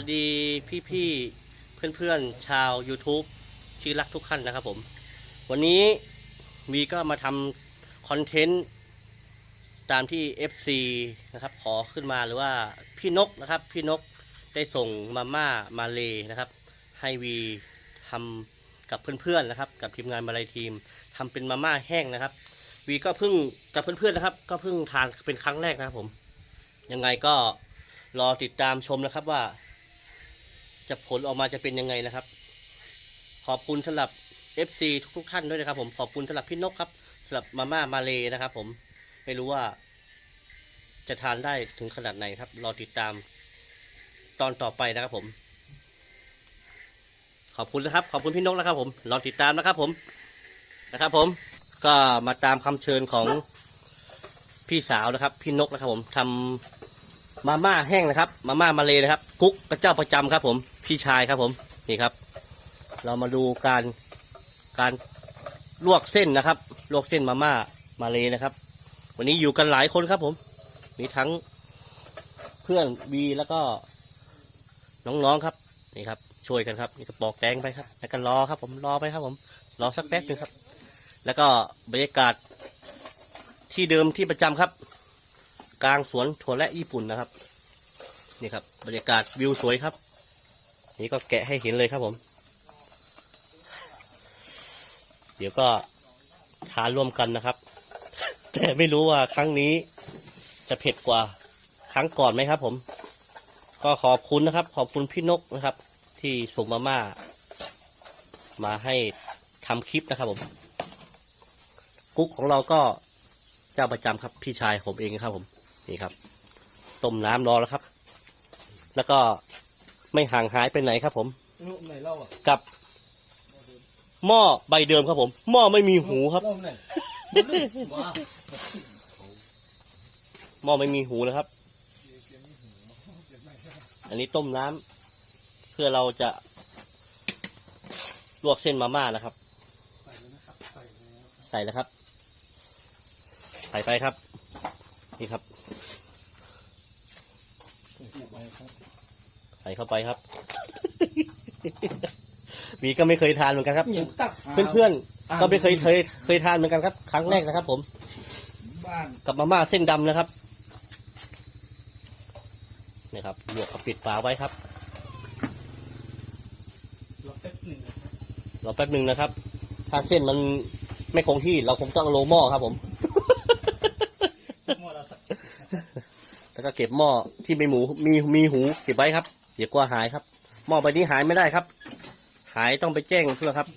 วัสดีพี่ๆเพื่อนๆชาว YouTube ชื่อรักทุกท่านนะครับผม วันนี้วีก็มาทำคอนเทนต์ตามที่ FC นะครับ ขอขึ้นมาหรือว่าพี่นกนะครับ พี่นกได้ส่งมาม่ามาเลนะครับ ให้วีทำกับเพื่อนๆนะครับ กับทีมงานมาลายทีมทำเป็นมาม่าแห้งนะครับ วีก็เพิ่งกับเพื่อนๆนะครับ ก็เพิ่งทานเป็นครั้งแรกนะครับผมยังไงก็รอติดตามชมนะครับว่า จะผลออกมาจะเป็นยังไงนะครับ ขอบคุณสำหรับ FC ทุกๆท่านด้วยนะครับ ผมขอบคุณสำหรับพี่นกครับสำหรับมาม่ามาเลนะครับ ผมไม่รู้ว่า จะทานได้ถึงขนาดไหนครับรอติดตาม ตอนต่อไปนะครับผม ขอบคุณนะครับ ขอบคุณพี่นกนะครับ ผมรอติดตามนะครับ ผมนะครับ ผมก็มาตามคำเชิญของพี่สาวนะครับ พี่นกนะครับ ผมทำมาม่าแห้งนะครับ มาม่ามาเลยนะครับ กุ๊กกระเจ้าประจำครับผม พี่ชายครับผมนี่ครับ เรามาดูการการลวกเส้นนะครับ ลวกเส้นมาม่ามาเลยนะครับ วันนี้อยู่กันหลายคนครับผม มีทั้งเพื่อนวีแล้วก็น้องๆครับนี่ครับ ช่วยกันครับนี่ก็ปอกแตงไปครับ แล้วก็รอครับ ผมรอไปครับ ผมรอสักแป๊บหนึงครับ แล้วก็บรรยากาศที่เดิมที่ประจำครับ กลางสวนถั่วและญี่ปุ่นนะครับ นี่ครับ บรรยากาศวิวสวยครับ นี่ก็แกะให้เห็นเลยครับผม เดี๋ยวก็ทานร่วมกันนะครับ แต่ไม่รู้ว่าครั้งนี้จะเผ็ดกว่าครั้งก่อนไหมครับผม ก็ขอบคุณนะครับ ขอบคุณพี่นกนะครับ ที่ส่งมาม่า มาให้ทำคลิปนะครับผม กุ๊กของเราก็เจ้าประจำครับ พี่ชายผมเองครับผม นี่ครับ ต้มน้ำรอแล้วครับ แล้วก็ ไม่ห่างหายไปไหนครับผมลูกไหนเล่าอะกับหม้อใบเดิมครับผม หม้อไม่มีหูครับ เล่าไหนว้าหม้อไม่มีหูนะครับ อันนี้ต้มน้ำเพื่อเราจะลวกเส้นมาม่านะครับ ใส่แล้วครับ ใส่ไปครับ นี่ครับ ใส่เข้าไปครับ วีก็ไม่เคยทานเหมือนกันครับ อย่างตักเพื่อนๆก็ไม่เคยเคยเคยทานเหมือนกันครับ ครั้งแรกนะครับ ผม บ้านกับมาม่าเส้นดำนะครับนี่ครับลวกกับปิดฝาไว้ครับรอแป๊บหนึ่งรอแป๊บหนึ่งนะครับ ถ้าเส้นมันไม่คงที่เราคงต้องเอาโลหม้อครับ ผม หมดแล้วสัก แล้วก็เก็บหม้อที่ไม่หมูมีมีหูเก็บไว้ครับ เดี๋ยวกลัวหายครับ หม้อใบนี้หายไม่ได้ครับ หายต้องไปแจ้งเพื่อครับ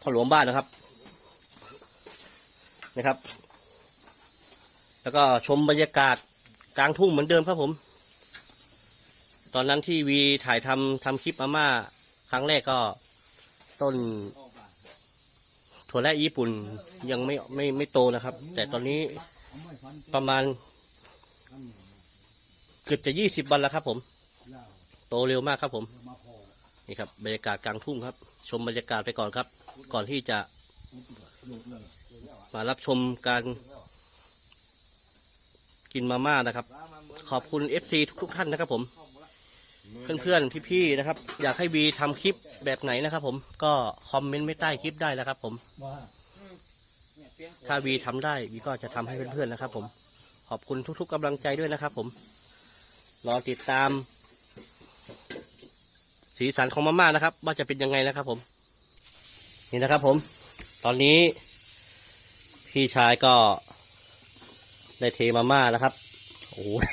พ่อหลวงบ้านนะครับ นะครับ แล้วก็ชมบรรยากาศกลางทุ่งเหมือนเดิมครับผม ตอนนั้นที่วีถ่ายทำทำคลิปมาม่าครั้งแรกก็ต้นถั่วและญี่ปุ่นยังไม่ไม่ไม่โตนะครับ แต่ตอนนี้ประมาณเกือบจะยี่สิบวันแล้วครับผม ตเร็วมากครับผมนี่ครับบรรยากาศกลางทุ่งครับ ชมบรรยากาศไปก่อนครับ ก่อนที่จะ มารับชมการ กินมาม่านะครับ ขอบคุณ FC ทุกท่านนะครับผม เพื่อนๆพี่ๆนะครับ อยากให้วีทำคลิปแบบไหนนะครับผมก็คอมเมนต์ไม่ใต้คลิปได้นะครับ ผมถ้าวีทำได้วีก็จะทำให้เพื่อนๆนะครับ ผม ขอบคุณทุก ๆกำลังใจด้วยนะครับ ผมรอติดตาม สีสันของมาม่านะครับ ว่าจะเป็นยังไงนะครับผม นี่นะครับผม ตอนนี้ พี่ชายก็ได้เทมาม่านะครับโอ้ย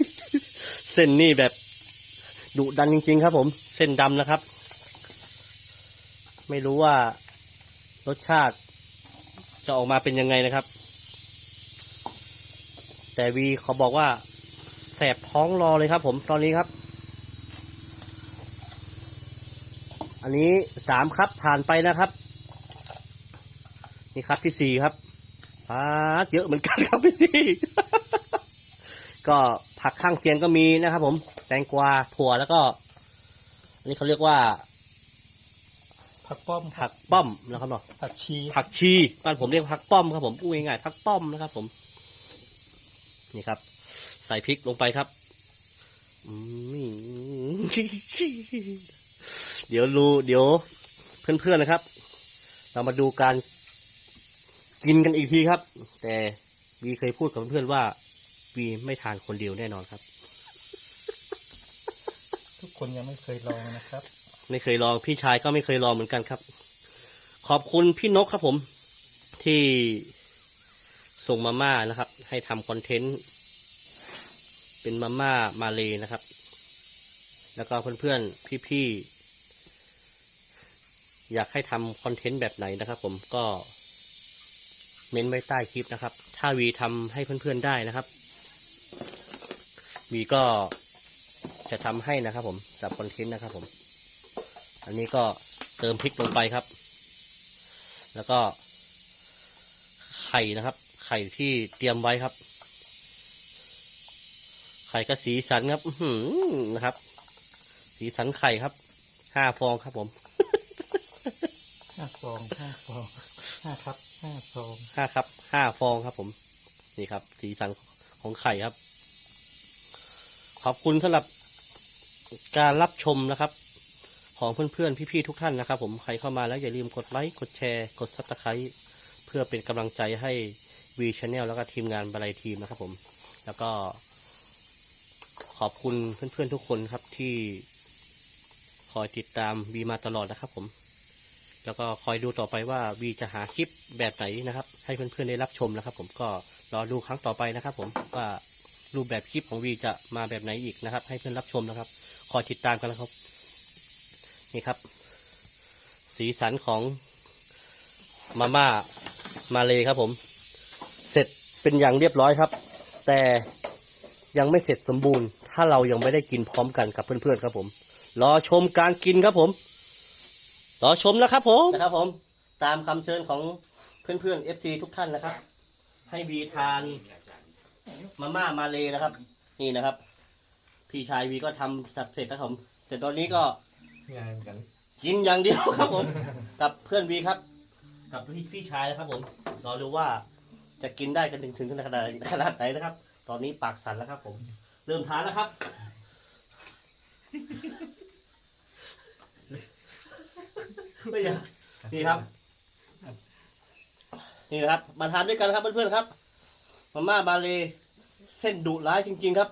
เส้นนี่แบบดุดันจริง ๆ ครับ ผม เส้นดำนะครับ ไม่รู้ว่ารสชาติจะออกมาเป็นยังไงนะครับ แต่วีเขาบอกว่าแสบท้องรอเลยครับ ผมตอนนี้ครับ อันนี้สามครับผ่านไปนะครับ นี่ครับที่สี่ครับพาดเยอะเหมือนกันครับพี่ก็ผักข้างเคียงก็มีนะครับผม แตงกวาถั่วแล้วก็ อันนี้เขาเรียกว่า ผักป้อมผักป้อมนะครับเนาะผักชีผักชีบ้านผมเรียกผักป้อมครับผมพูดง่ายๆผักป้อมนะครับผม นี่ครับ ใส่พริกลงไปครับอืม เดี๋ยวรู้เดี๋ยวเพื่อนๆนะครับ เรามาดูการกินกันอีกทีครับ แต่วีเคยพูดกับเพื่อนๆว่าวีไม่ทานคนเดียวแน่นอนครับ ทุกคนยังไม่เคยลองนะครับ ไม่เคยลองพี่ชายก็ไม่เคยลองเหมือนกันครับ ขอบคุณพี่นกครับผม ที่ส่งมาม่านะครับ ให้ทำคอนเทนต์เป็นมาม่ามาเลยนะครับ แล้วก็เพื่อนๆพี่ๆ อยากให้ทำคอนเทนต์แบบไหนนะครับ ผมก็เม้นไว้ใต้คลิปนะครับ ถ้าวีทำให้เพื่อนๆได้นะครับ วีก็จะทำให้นะครับ ผมสำหรับคอนเทนต์นะครับ ผม อันนี้ก็เติมพริกลงไปครับ แล้วก็ ไข่นะครับ ไข่ที่เตรียมไว้ครับ ไข่ก็สีสันครับนะครับ สีสันไข่ครับห้าฟองครับผม ห้าซองห้าฟองห้าครับห้าซองห้าครับห้าฟองครับผม นี่ครับ สีสันของไข่ครับ ขอบคุณสำหรับการรับชมนะครับ ของเพื่อนๆ พี่ๆ ทุกท่านนะครับ ผมใครเข้ามาแล้วอย่าลืมกดไลค์กดแชร์กดซับสไครต์เพื่อเป็นกำลังใจให้วีช n แนลแล้วก็ทีมงานบรายทีมนะครับ ผม แล้วก็ ขอบคุณเพื่อนๆ ทุกคนครับที่คอยติดตามวีมาตลอดนะครับผม แล้วก็คอยดูต่อไปว่าวีจะหาคลิปแบบไหนนะครับ ให้เพื่อนๆได้รับชมนะครับ ผมก็รอดูครั้งต่อไปนะครับ ผมว่ารูปแบบคลิปของวีจะมาแบบไหนอีกนะครับ ให้เพื่อนรับชมนะครับ คอยติดตามกันนะครับ นี่ครับ สีสันของมาม่ามาเลยครับ ผม เสร็จเป็นอย่างเรียบร้อยครับ แต่ยังไม่เสร็จสมบูรณ์ ถ้าเรายังไม่ได้กินพร้อมกันกับเพื่อนๆครับผม รอชมการกินครับผม รอชมนะครับผมนะครับผม ตามคำเชิญของเพื่อนๆ FC ทุกท่านนะครับ ให้วีทานมาม่ามาเลยนะครับ นี่นะครับ พี่ชายวีก็ทำสับเสร็จแล้วครับผมแต่ตอนนี้ก็งานกันกินอย่างเดียวครับผม กับเพื่อนวีครับ กับพี่พี่ชายนะครับผมรอดูว่าจะกินได้กันถึงถึงขนาดขนาดไหนนะครับ ตอนนี้ปากสั่นแล้วครับ ผม เริ่มทานแล้วครับ ไม่อยาก นี่ครับ นี่นะครับ มาทานด้วยกันครับเพื่อนๆครับ มาม่าบาเล เส้นดุร้ายจริง ๆ ครับ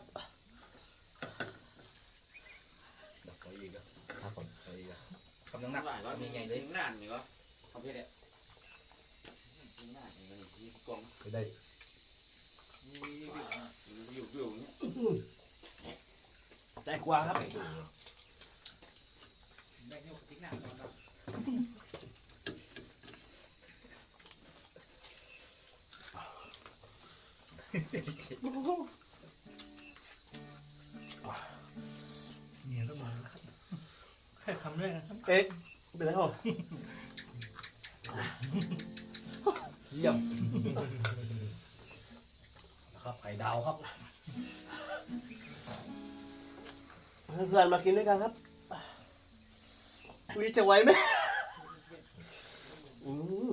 ขออีกครับผมขออีกกำลังหนักว่ามีไงเลยนานไหมวะเขาเพชรเนี่ยนานไหมนี่กองไปได้อยู่อยู่เนี่ยแต่กว่าครับ เนี่ยต้องมาแล้วครับแค่ทำด้วยนะครับ เอ๊ะเป็นไรครับเยี่ยมครับไข่ดาวครับ เพื่อนๆมากินด้วยกันครับวีจะไหวไหม อืม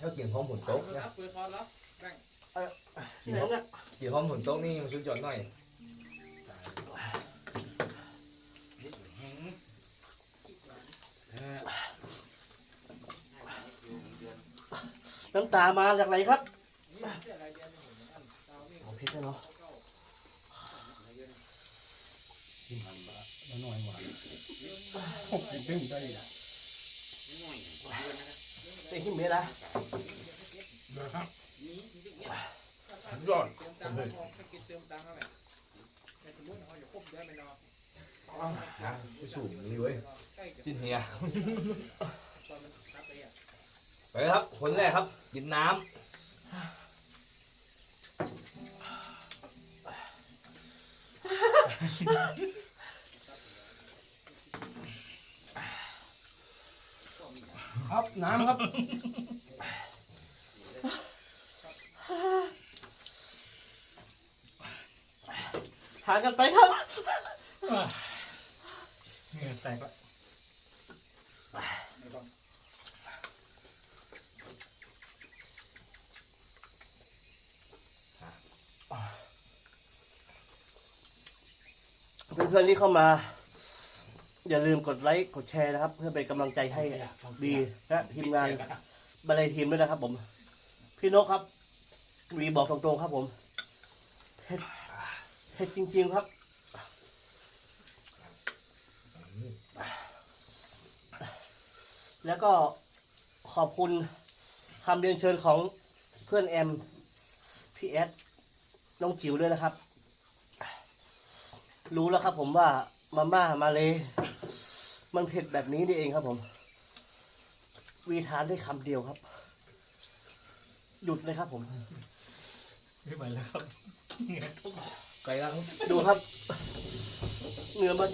ถ้ากินพร้อมผลโต๊ะนะที่ไหนเนี่ยกินพร้อมผลโต๊ะนี่มันชุดจอดหน่อยน้ำตามาจากไหนครับโอ้พิษเนาะ แล้วหน่อยหวานหกสิบเด้งได้นะเป็นขี้เมละเดี๋ยวครับยอดไม่สูงนี่เว้ยจิ้นเฮียไปครับ คนแรกครับ กินน้ำ ครับน้ำครับทานกันไปครับเนี่ยแตกละเพื่อนๆที่เข้ามา อย่าลืมกดไลค์กดแชร์นะครับ เพื่อเป็นกำลังใจให้บีและทีมงานบรรลัยทีมด้วยนะครับ ผม พี่นกครับวีบอกตรงๆครับผมเผ็ดเผ็ดจริง ๆครับแล้วก็ขอบคุณคำเรียนเชิญของเพื่อนแอมพี่แอดน้องจิ๋วด้วยนะครับ รู้แล้วครับผมว่ามาม่ามาเลย มันเผ็ดแบบนี้นี่เองครับผม วีทานได้คำเดียวครับ หยุดเลยครับผม ไม่ไหวแล้วครับเหงื่อท่วมไก่ละครับดูครับ เหงื่อมัน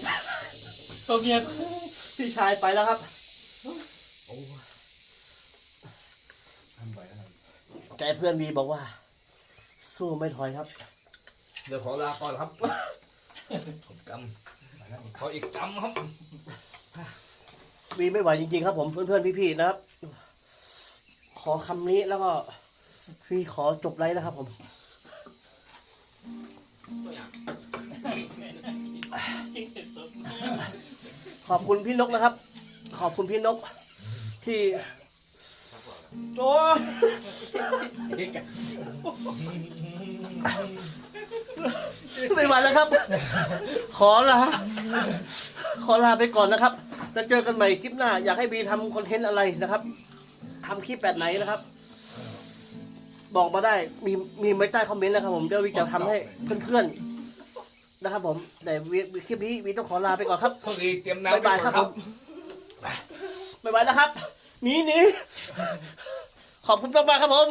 ตัวเมียพี่ชายไปแล้วครับโอ้ทำไปแล้วครับแต่เพื่อนวีบอกว่า สู้ไม่ถอยครับ เดี๋ยวขอลาก่อนครับผมกำขออีกกำครับ วีไม่ไหวจริงๆครับผมเพื่อนๆพี่ๆนะครับ ขอคำนี้แล้วก็พี่ขอจบไลฟ์แล้วครับ ผมขอบคุณพี่นกนะครับ ขอบคุณพี่นก ที่โอ้ไม่ไหวแล้วครับ ขอลาขอลาไปก่อนนะครับ แล้วเจอกันใหม่คลิปหน้า อยากให้บีทำคอนเทนต์อะไรนะครับทำคลิปแบบไหนนะครับ บอกมาได้มีมีไว้ใต้คอมเมนต์นะครับผมเดี๋ยววีจะทำให้เพื่อนๆนะครับ ผมแต่วีคลิปนี้วีต้องขอลาไปก่อนครับพอดีเตรียมน้ำบ๊ายบายครับผมไม่ไหวแล้วครับหนีหนีขอบคุณมากๆครับผม